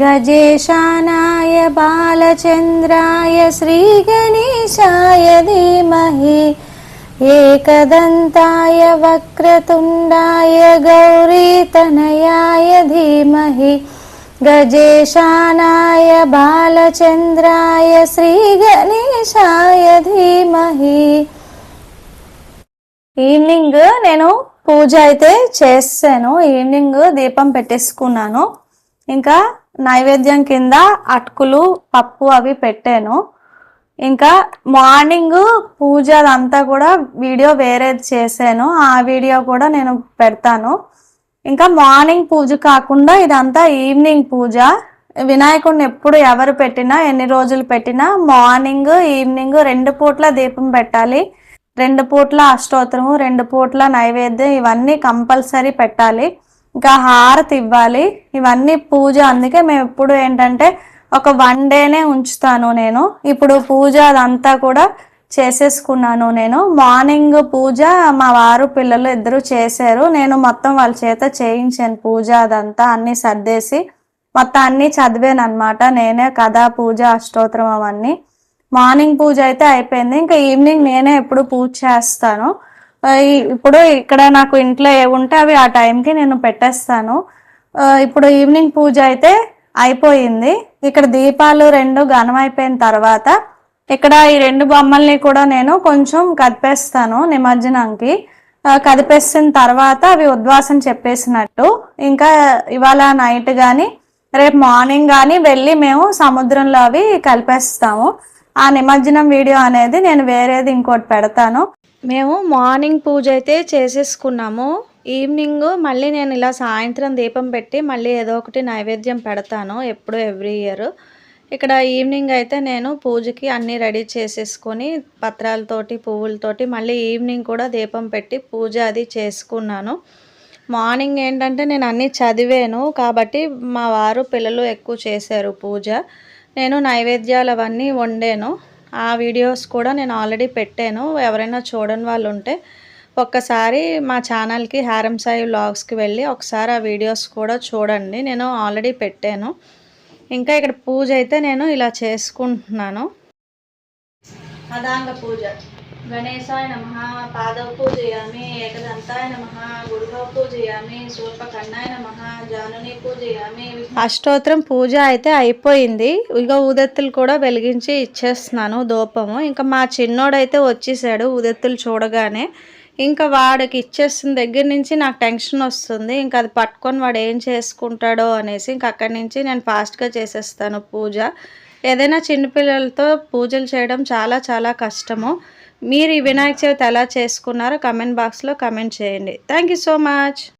गजेशानाय बालचन्द्राय श्रीगणेशाय धीमहि एकदन्ताय वक्रतुण्डाय गौरीतनयाय धीमहि गजेशानाय बालचन्द्राय श्रीगणेशाय धीमहि ఈవినింగ్ నేను పూజ అయితే చేసాను ఈవినింగ్ దీపం పెట్టేసుకున్నాను ఇంకా నైవేద్యం కింద అటుకులు పప్పు అవి పెట్టాను. ఇంకా మార్నింగ్ పూజ అదంతా కూడా వీడియో వేరేది చేశాను. ఆ వీడియో కూడా నేను పెడతాను. ఇంకా మార్నింగ్ పూజ కాకుండా ఇదంతా ఈవినింగ్ పూజ. వినాయకుడిని ఎప్పుడు ఎవరు పెట్టినా ఎన్ని రోజులు పెట్టినా మార్నింగ్ ఈవినింగ్ రెండు పూట్ల దీపం పెట్టాలి. రెండు పూట్ల అష్టోత్తరము రెండు పూట్ల నైవేద్యం ఇవన్నీ కంపల్సరీ పెట్టాలి. ఇంకా హారతి ఇవ్వాలి. ఇవన్నీ పూజ. అందుకే మేము ఎప్పుడు ఏంటంటే ఒక వన్ డేనే ఉంచుతాను నేను. ఇప్పుడు పూజ అదంతా కూడా చేసేసుకున్నాను నేను. మార్నింగ్ పూజ మా వారు పిల్లలు ఇద్దరు చేశారు. నేను మొత్తం వాళ్ళ చేత చేయించాను పూజ అదంతా అన్నీ సర్దేసి. మొత్తం అన్ని చదివాను అనమాట నేనే కథ పూజ అష్టోత్తరం అవన్నీ. మార్నింగ్ పూజ అయితే అయిపోయింది. ఇంకా ఈవినింగ్ నేనే ఎప్పుడు పూజ చేస్తాను. ఇప్పుడు ఇక్కడ నాకు ఇంట్లో ఏ ఉంటే అవి ఆ టైంకి నేను పెట్టేస్తాను. ఇప్పుడు ఈవినింగ్ పూజ అయితే అయిపోయింది. ఇక్కడ దీపాలు రెండు ఘనం అయిపోయిన తర్వాత ఇక్కడ ఈ రెండు బొమ్మల్ని కూడా నేను కొంచెం కదిపేస్తాను నిమజ్జనంకి. కదిపేసిన తర్వాత అవి ఉద్వాసం చెప్పేసినట్టు. ఇంకా ఇవాళ నైట్ కానీ రేపు మార్నింగ్ కానీ వెళ్ళి మేము సముద్రంలో అవి కలిపేస్తాము. ఆ నిమజ్జనం వీడియో అనేది నేను వేరేది ఇంకోటి పెడతాను. మేము మార్నింగ్ పూజ అయితే చేసేసుకున్నాము. ఈవినింగ్ మళ్ళీ నేను ఇలా సాయంత్రం దీపం పెట్టి మళ్ళీ ఏదో ఒకటి నైవేద్యం పెడతాను ఎప్పుడు ఎవ్రీ ఇయర్. ఇక్కడ ఈవినింగ్ అయితే నేను పూజకి అన్నీ రెడీ చేసేసుకొని పత్రాలతోటి పువ్వులతోటి మళ్ళీ ఈవినింగ్ కూడా దీపం పెట్టి పూజ అది చేసుకున్నాను. మార్నింగ్ ఏంటంటే నేను అన్నీ చదివాను కాబట్టి మా వారు పిల్లలు ఎక్కువ చేశారు పూజ. నేను నైవేద్యాలు అవన్నీ వండాను. ఆ వీడియోస్ కూడా నేను ఆల్రెడీ పెట్టాను. ఎవరైనా చూడని వాళ్ళు ఉంటే ఒక్కసారి మా ఛానల్కి హారం సాయి వ్లాగ్స్కి వెళ్ళి ఒకసారి ఆ వీడియోస్ కూడా చూడండి. నేను ఆల్రెడీ పెట్టాను. ఇంకా ఇక్కడ పూజ అయితే నేను ఇలా చేసుకుంటున్నాను. అదాంగ పూజ. గణేశాయ నమ పాదవ పూజయామి ఏకదంతాయ నమ గురుగౌ పూజయామి సూర్పకన్నాయ నమ జానుని పూజయామి అష్టోత్తరం పూజ అయితే అయిపోయింది. ఇక ఉదత్తులు కూడా వెలిగించి ఇచ్చేస్తున్నాను దూపము. ఇంకా మా చిన్నోడైతే వచ్చేసాడు ఉదత్తులు చూడగానే. ఇంకా వాడికి ఇచ్చేస్తున్న దగ్గర నుంచి నాకు టెన్షన్ వస్తుంది. ఇంకా అది పట్టుకొని వాడు ఏం చేసుకుంటాడో అనేసి ఇంకా అక్కడి నుంచి నేను ఫాస్ట్గా చేసేస్తాను పూజ. ఏదైనా చిన్నపిల్లలతో పూజలు చేయడం చాలా చాలా కష్టము. మీరు ఈ వినాయక చవితి ఎలా చేసుకున్నారో కమెంట్ బాక్స్లో కమెంట్ చేయండి. Thank you so much